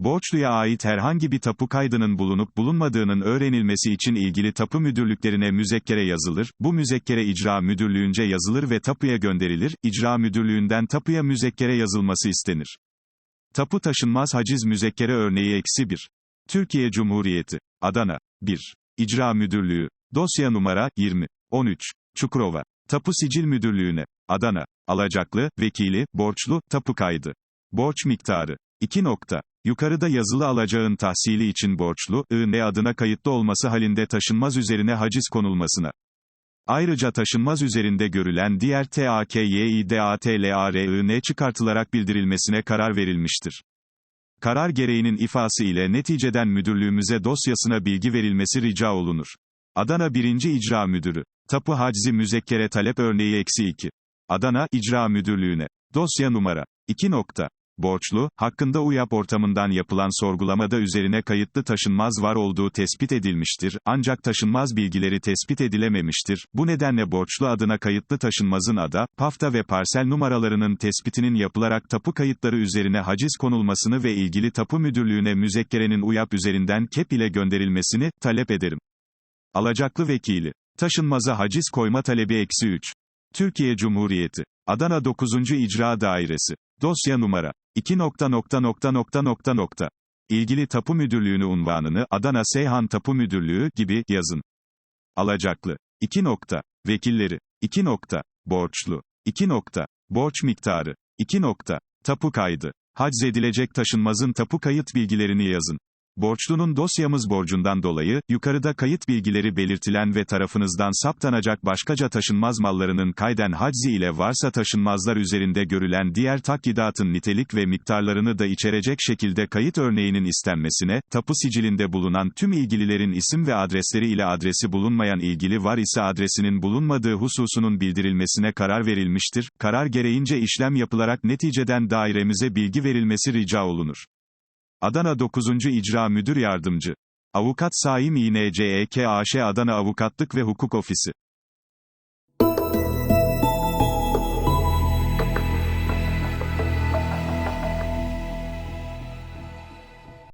borçluya ait herhangi bir tapu kaydının bulunup bulunmadığının öğrenilmesi için ilgili tapu müdürlüklerine müzekkere yazılır, bu müzekkere icra müdürlüğünce yazılır ve tapuya gönderilir, icra müdürlüğünden tapuya müzekkere yazılması istenir. Tapu taşınmaz haciz müzekkere örneği eksi 1. Türkiye Cumhuriyeti. Adana. 1. İcra Müdürlüğü. Dosya numara, 20. 13. Çukurova. Tapu Sicil Müdürlüğü'ne. Adana. Alacaklı, vekili, borçlu, tapu kaydı. Borç miktarı. 2 nokta. Yukarıda yazılı alacağın tahsili için borçlu, I.N. adına kayıtlı olması halinde taşınmaz üzerine haciz konulmasına. Ayrıca taşınmaz üzerinde görülen diğer TAKYİDATLARIN çıkartılarak bildirilmesine karar verilmiştir. Karar gereğinin ifası ile neticeden müdürlüğümüze dosyasına bilgi verilmesi rica olunur. Adana 1. İcra Müdürü. Tapu Haczi Müzekkere Talep Örneği Eksi 2. Adana İcra Müdürlüğüne. Dosya numara. 2 nokta. Borçlu, hakkında UYAP ortamından yapılan sorgulamada üzerine kayıtlı taşınmaz var olduğu tespit edilmiştir, ancak taşınmaz bilgileri tespit edilememiştir. Bu nedenle borçlu adına kayıtlı taşınmazın ada, pafta ve parsel numaralarının tespitinin yapılarak tapu kayıtları üzerine haciz konulmasını ve ilgili tapu müdürlüğüne müzekkerenin UYAP üzerinden KEP ile gönderilmesini, talep ederim. Alacaklı vekili. Taşınmaza haciz koyma talebi eksi 3. Türkiye Cumhuriyeti. Adana 9. İcra Dairesi. Dosya numara. 2 nokta nokta nokta nokta nokta nokta. İlgili tapu müdürlüğünü unvanını Adana Seyhan Tapu Müdürlüğü gibi yazın. Alacaklı. 2 nokta. Vekilleri. 2 nokta. Borçlu. 2 nokta. Borç miktarı. 2 nokta. Tapu kaydı. Haczedilecek taşınmazın tapu kayıt bilgilerini yazın. Borçlunun dosyamız borcundan dolayı, yukarıda kayıt bilgileri belirtilen ve tarafınızdan saptanacak başkaca taşınmaz mallarının kayden haczi ile varsa taşınmazlar üzerinde görülen diğer takyidatın nitelik ve miktarlarını da içerecek şekilde kayıt örneğinin istenmesine, tapu sicilinde bulunan tüm ilgililerin isim ve adresleri ile adresi bulunmayan ilgili var ise adresinin bulunmadığı hususunun bildirilmesine karar verilmiştir, karar gereğince işlem yapılarak neticeden dairemize bilgi verilmesi rica olunur. Adana 9. İcra Müdür Yardımcı. Avukat Saim İNCEK AŞ Adana Avukatlık ve Hukuk Ofisi.